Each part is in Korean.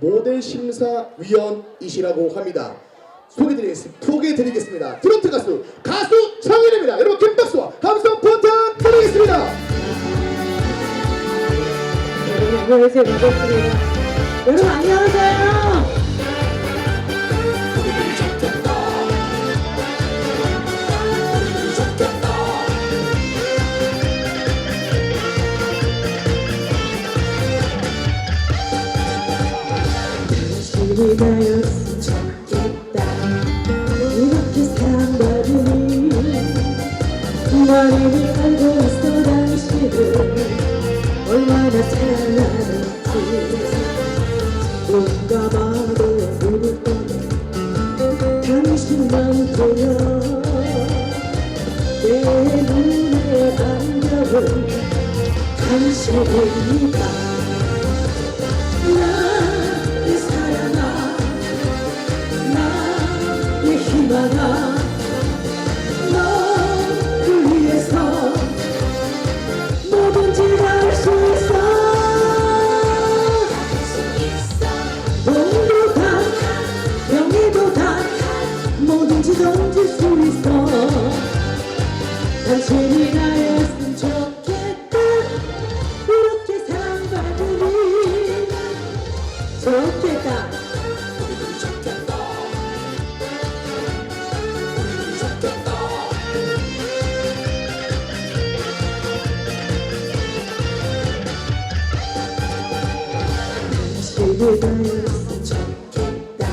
모델 심사위원이시라고 합니다. 소개드리겠습니다. 소개드리겠습니다. 트로트 가수 가수 정인입니다. 여러분 큰 박수와 감성 부탁드리겠습니다. 안녕하세요 여러분 안녕하세요 나였으면 좋겠다 이렇게 사랑받으니 나를 알고 있어 당신을 얼마나 사랑하는지 뭔가 봐도 눈을 떠내 당신만 보여 내 눈에 안겨온 당신이니까 당신이 나였으면 좋겠다. 이렇게 사랑받으니 좋겠다. 당신이 나였으면 좋겠다.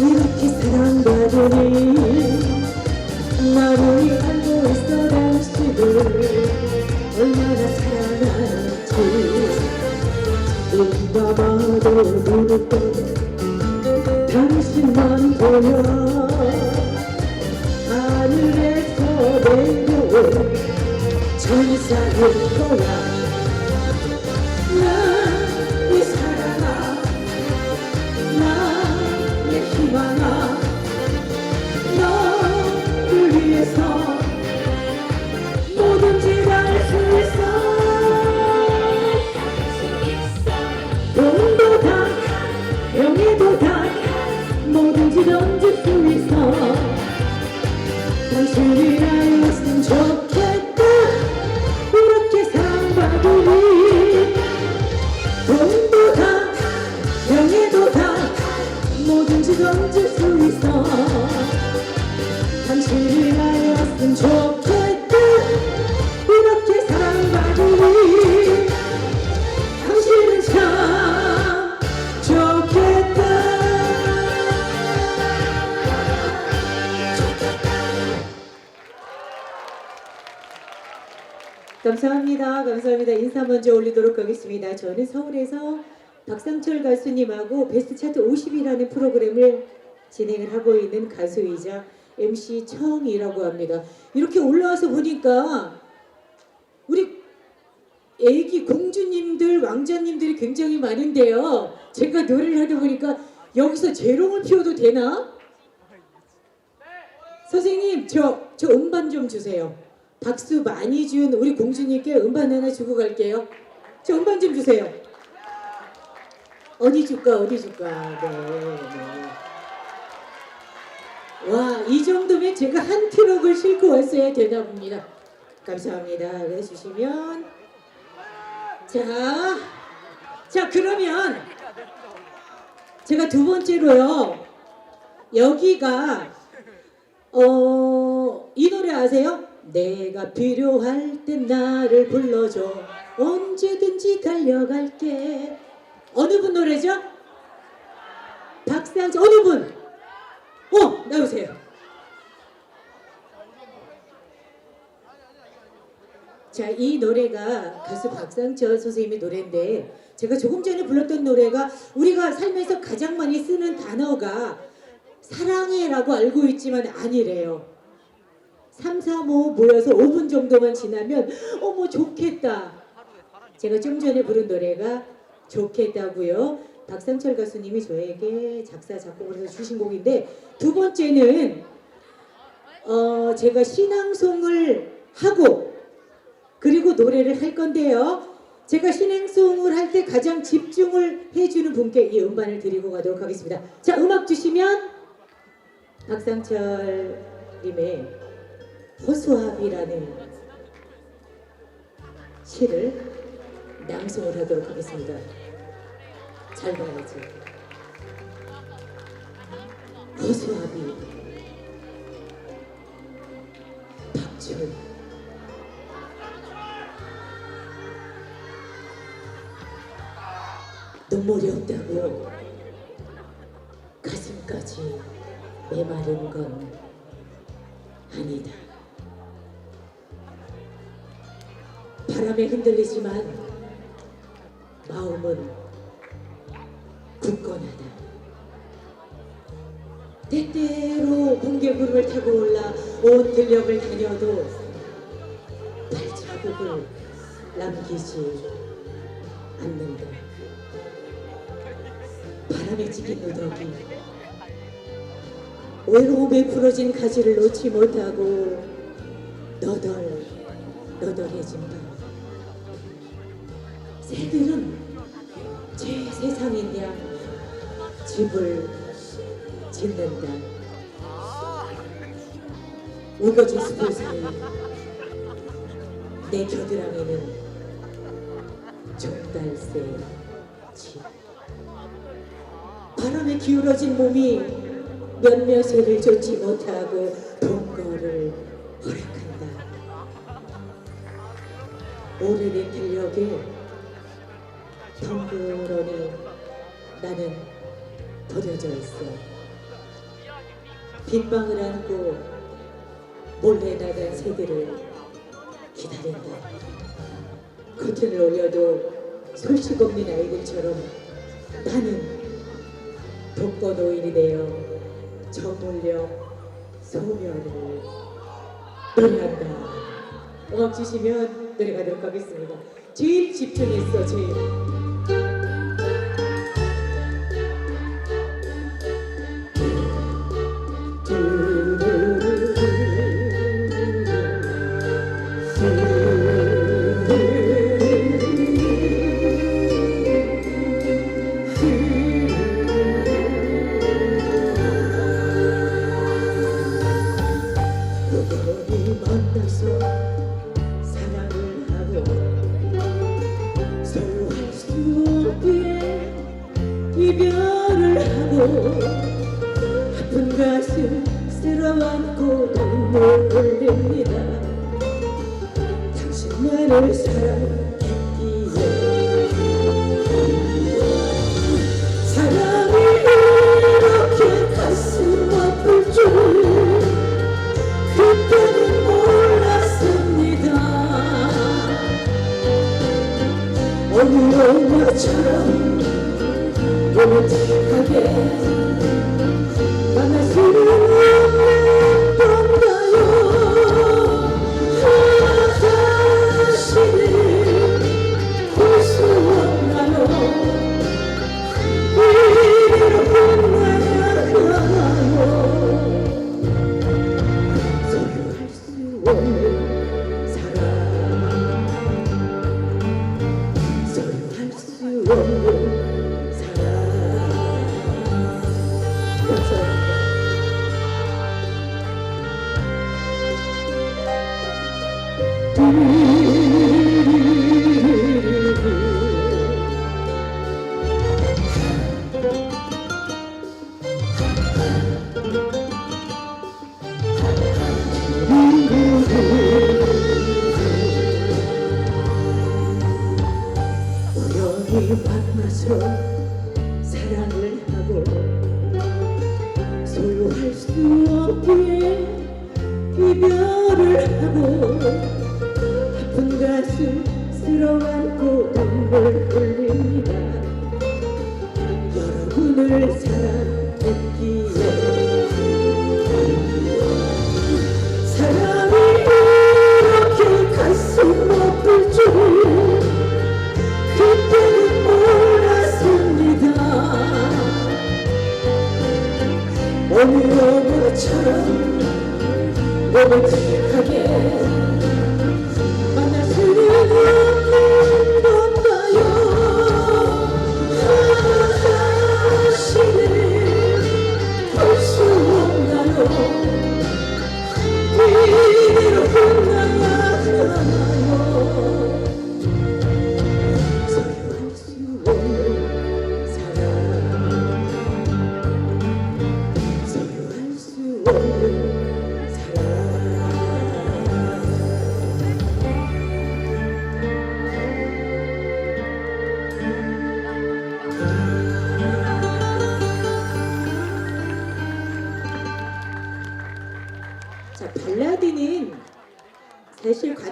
이렇게 사랑받으니 당신만 보여 하늘에서 내려온 천사일 거야 당신이 나였으면 좋겠 먼저 올리도록 하겠습니다. 저는 서울에서 박상철 가수님하고 베스트 차트 50이라는 프로그램을 진행을 하고 있는 가수이자 MC 청이라고 합니다. 이렇게 올라와서 보니까 우리 애기 공주님들, 왕자님들이 굉장히 많은데요. 제가 노래를 하다 보니까 여기서 재롱을 피워도 되나? 선생님, 저, 저 음반 좀 주세요. 박수 많이 준 우리 공주님께 음반 하나 주고 갈게요. 저 음반 좀 주세요. 어디 줄까, 어디 줄까. 네, 네. 와, 이 정도면 제가 한 트럭을 싣고 왔어야 되나 봅니다. 감사합니다. 해주시면. 자, 자, 그러면 제가 두 번째로요. 여기가, 어, 이 노래 아세요? 내가 필요할 땐 나를 불러줘. 언제든지 달려갈게. 어느 분 노래죠? 박상철, 어느 분? 어, 나오세요. 자, 이 노래가 가수 박상철 선생님의 노래인데 제가 조금 전에 불렀던 노래가 우리가 살면서 가장 많이 쓰는 단어가 사랑해라고 알고 있지만 아니래요. 3, 4, 5 모여서 5분 정도만 지나면 어머 좋겠다. 제가 좀 전에 부른 노래가 좋겠다고요. 박상철 가수님이 저에게 작사 작곡을 해서 주신 곡인데 두 번째는 어 제가 신앙송을 하고 그리고 노래를 할 건데요. 제가 신행송을 할 때 가장 집중을 해주는 분께 이 음반을 드리고 가도록 하겠습니다. 자, 음악 주시면 박상철님의 호수아비라는 시를 낭송을 하도록 하겠습니다. 잘 봐야지. 호수아비 박준 눈물이 없다고 가슴까지 메마른 건 바람에 흔들리지만 마음은 굳건하다. 때때로 번개구름을 타고 올라 온 들녘을 다녀도 발자국을 남기지 않는다. 바람에 찢긴 누더기 외로움에 부러진 가지를 놓지 못하고 너덜 너덜해진다. 새들은 제 세상인 양 집을 짓는다. 숲을 사이 내 겨드랑이는 종달새 집. 바람에 기울어진 몸이 몇몇 해를 쫓지 못하고 동거를 허락한다. 오래된 들녘에 덩그러니 나는 버려져 있어. 빗방을 안고 몰래 나간 새들을 기다린다. 커튼을 올려도 솔직 없는 아이들처럼 나는 독거 노인이 되어 저물녘 소멸을 노래한다. 음악 주시면 노래 가도록 하겠습니다. 제일 집중했어, 제일. 쓸어안고 눈물 흘립니다. 당신만을 사랑했기에. 사랑이 이렇게 가슴 아플 줄 그때는 몰랐습니다. 어느 영화처럼 로맨틱하게 수없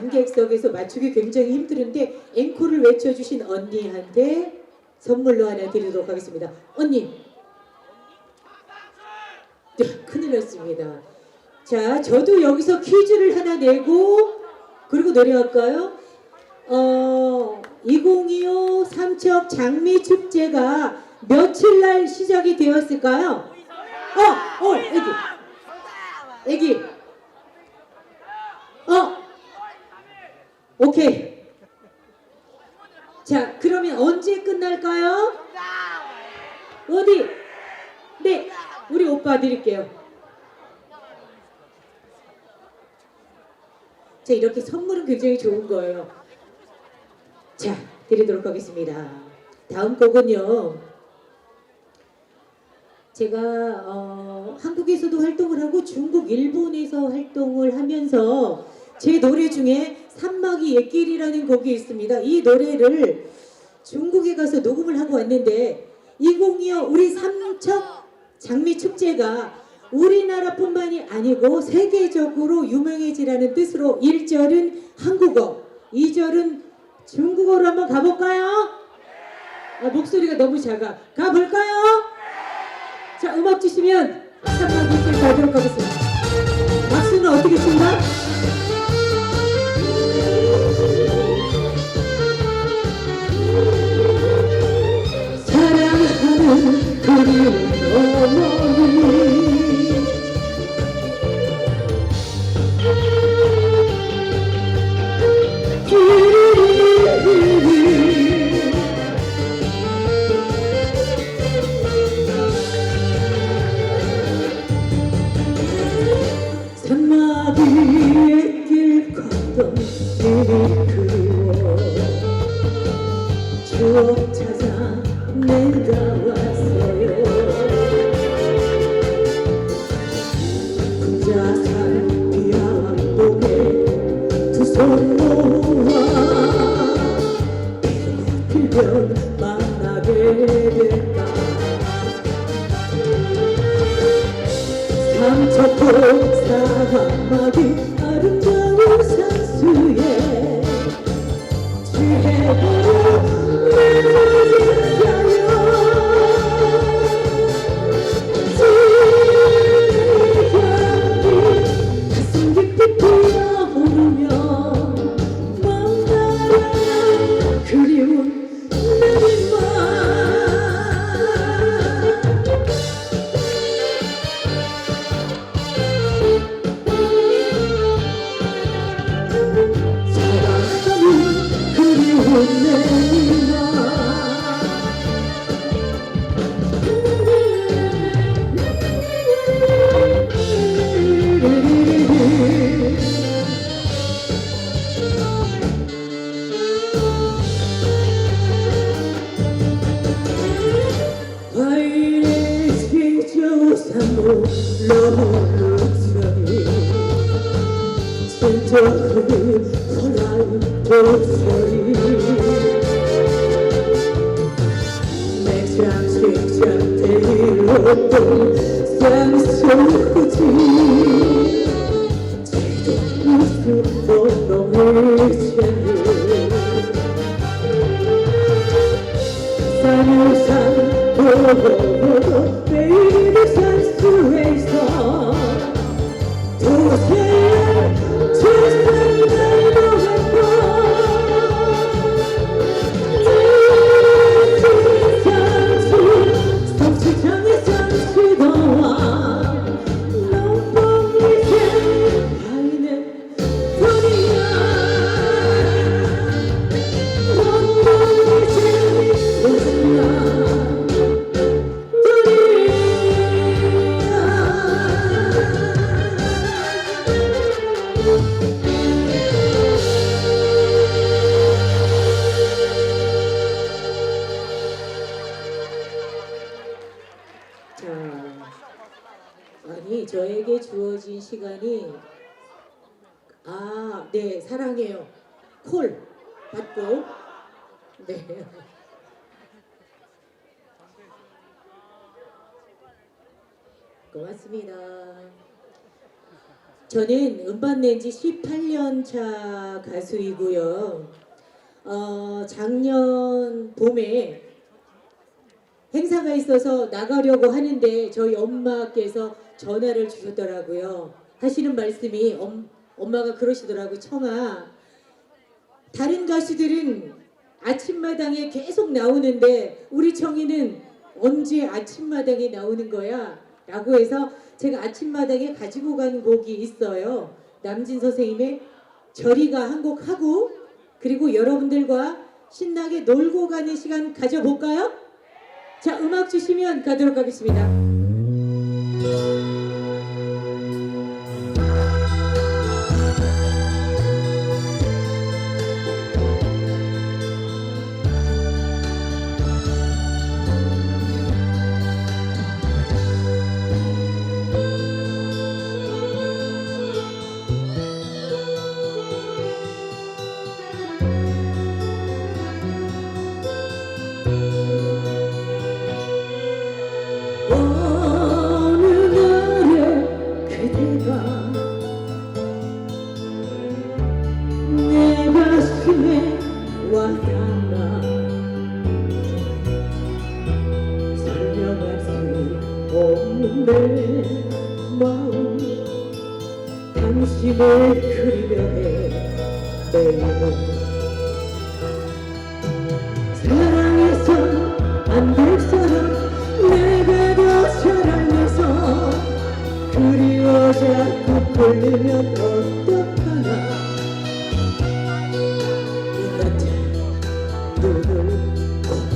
관객석에서 맞추기 굉장히 힘드는데 앵콜을 외쳐주신 언니한테 선물로 하나 드리도록 하겠습니다. 언니. 네, 큰일 났습니다. 자, 저도 여기서 퀴즈를 하나 내고 그리고 노래할까요? 어, 2025 삼척 장미 축제가 며칠 날 시작이 되었을까요? 어, 어, 애기. 애기. 어. 오케이. 자, 그러면 언제 끝날까요? 어디? 네, 우리 오빠 드릴게요. 자, 이렇게 선물은 굉장히 좋은 거예요. 자, 드리도록 하겠습니다. 다음 곡은요. 제가 어, 한국에서도 활동을 하고 중국, 일본에서 활동을 하면서 제 노래 중에 산막이 옛길이라는 곡이 있습니다. 이 노래를 중국에 가서 녹음을 하고 왔는데 2025 우리 삼척 장미 축제가 우리나라뿐만이 아니고 세계적으로 유명해지라는 뜻으로 1절은 한국어, 2절은 중국어로 한번 가볼까요? 아, 목소리가 너무 작아. 가볼까요? 자, 음악 주시면 산막이 옛길 가도록 하겠습니다. 박수는 어떻게 칩니다? 삼척포 사막이 아름다운 고맙습니다. 저는 음반 낸 지 18년 차 가수이고요. 어, 작년 봄에 행사가 있어서 나가려고 하는데 저희 엄마께서 전화를 주셨더라고요. 하시는 말씀이 엄, 엄마가 그러시더라고 청아 다른 가수들은 아침마당에 계속 나오는데 우리 청이는 언제 아침마당에 나오는 거야? 라고 해서 제가 아침마당에 가지고 간 곡이 있어요. 남진 선생님의 저리가 한 곡 하고 그리고 여러분들과 신나게 놀고 가는 시간 가져볼까요? 자, 음악 주시면 가도록 하겠습니다.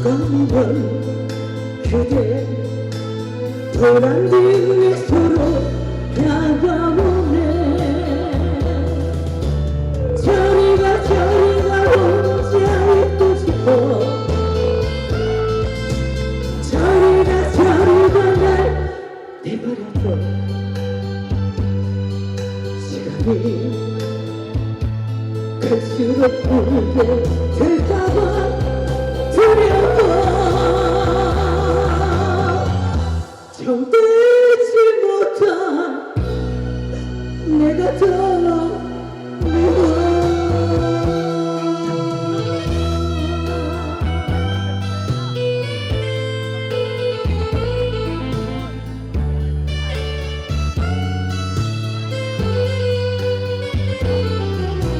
감으면 그대 도란진 미소로 다가오네. 저리가 저리가 혼자 있고 싶어. 저리가 저리가 날 내버려둬. 시간이 갈수록 울게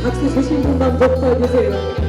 박수 주신 분만 복 받으세요.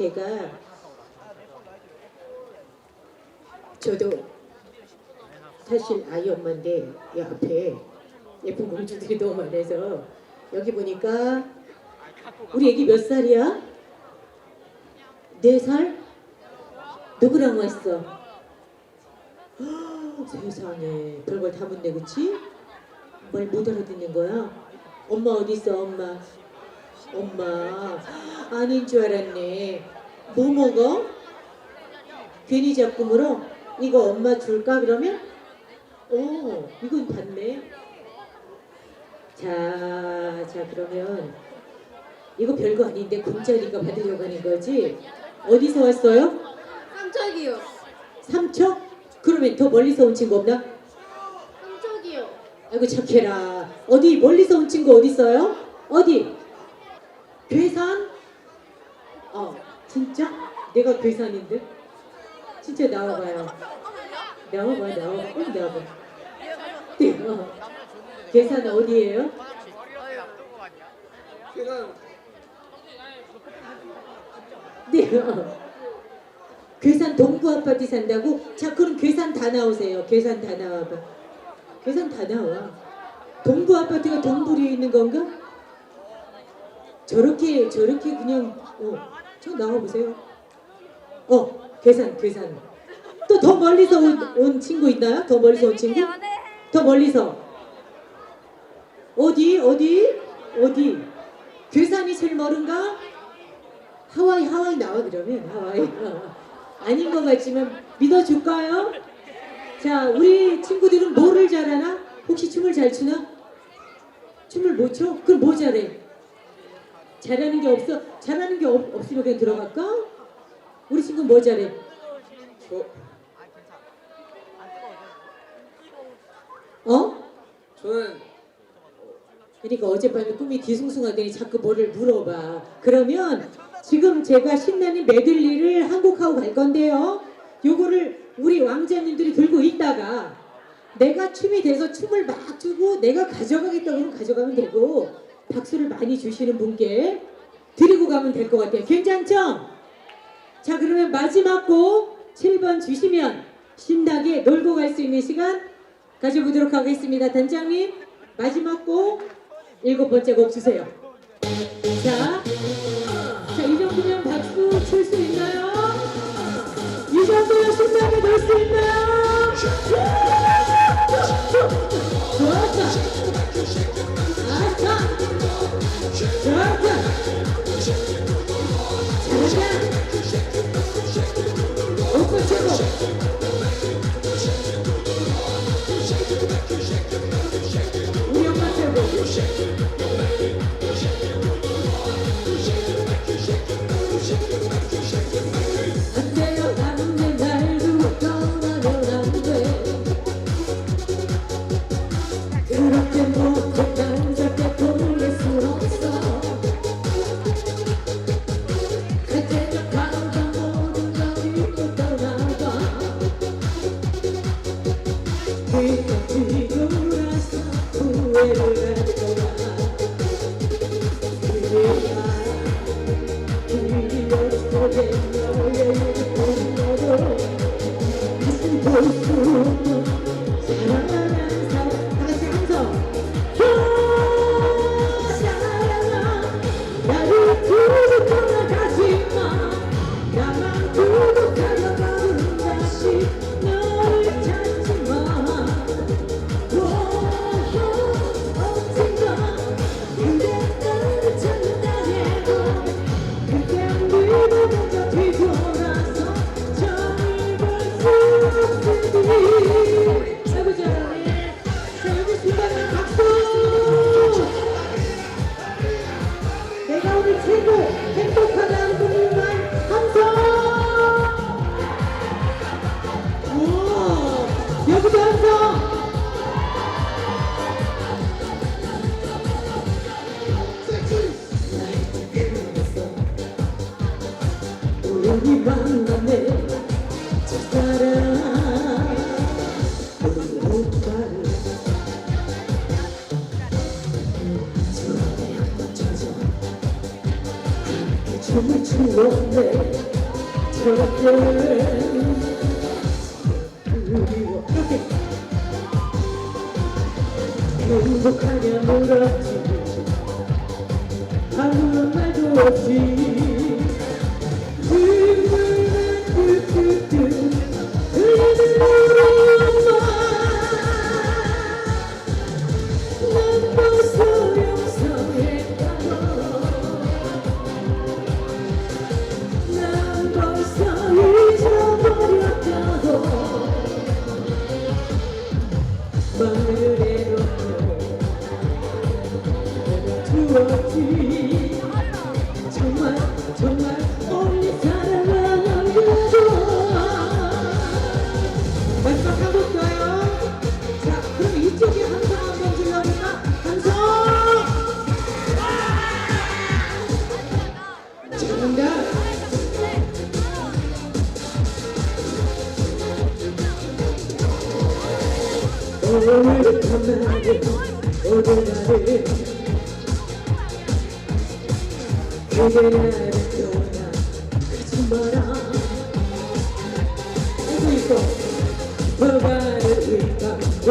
제가 저도 사실 아이 엄마인데 이 앞에 예쁜 공주들이 너무 많아서 여기 보니까 우리 애기 몇 살이야? 네 살? 누구랑 왔어? 헉, 세상에 별걸 다 묻네 그치? 말못 알아듣는 거야? 엄마 어디 있어 엄마? 엄마 아닌 줄 알았네. 뭐 먹어? 괜히 자꾸 물어? 이거 엄마 줄까 그러면? 오 이건 봤네. 자, 자 그러면 이거 별거 아닌데 공짜니까 받으려고 하는 거지. 어디서 왔어요? 삼척이요. 삼척? 그러면 더 멀리서 온 친구 없나? 삼척이요. 아이고 착해라. 어디 멀리서 온 친구 어디 있어요? 어디? 괴산? 어 진짜? 내가 괴산인데? 진짜 나와봐요. 나와봐 나와봐 꼭 나와봐. 네, 어. 괴산 어디예요? 네. 어. 괴산 동부 아파트 산다고? 자 그럼 괴산 다 나오세요. 괴산 다 나와봐. 괴산 다 나와. 동부 아파트가 동부리에 있는 건가? 저렇게 저렇게 그냥 어 저 나와 보세요. 어 괴산 괴산. 또 더 멀리서 온, 온 친구 있나요? 더 멀리서 온 친구? 더 멀리서 어디 어디 어디 괴산이 제일 멀은가? 하와이 하와이 나와 그러면 하와이 어. 아닌 것 같지만 믿어줄까요? 자 우리 친구들은 뭐를 잘하나? 혹시 춤을 잘 추나? 춤을 못 춰? 그럼 뭐 잘해? 잘하는 게 없어? 잘하는 게 없, 없으면 그냥 들어갈까? 우리 친구 뭐 잘해? 저 어? 저는 그러니까 어젯밤에 꿈이 뒤숭숭하더니 자꾸 뭐를 물어봐. 그러면 지금 제가 신나는 메들리를 한 곡 하고 갈 건데요. 요거를 우리 왕자님들이 들고 있다가 내가 춤이 돼서 춤을 막 추고 내가 가져가겠다고 하면 가져가면 되고 박수를 많이 주시는 분께 드리고 가면 될 것 같아요. 괜찮죠? 자 그러면 마지막 곡 7번 주시면 신나게 놀고 갈 수 있는 시간 가져보도록 하겠습니다. 단장님 마지막 곡 일곱 번째 곡 주세요. 자, 자, Thank you.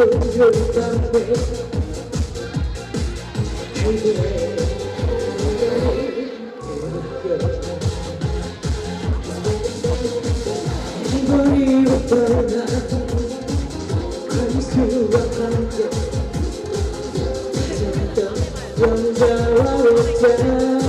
밤에 그대 버리고 떠나 간수와 함께. 찾았던 영자와 옷자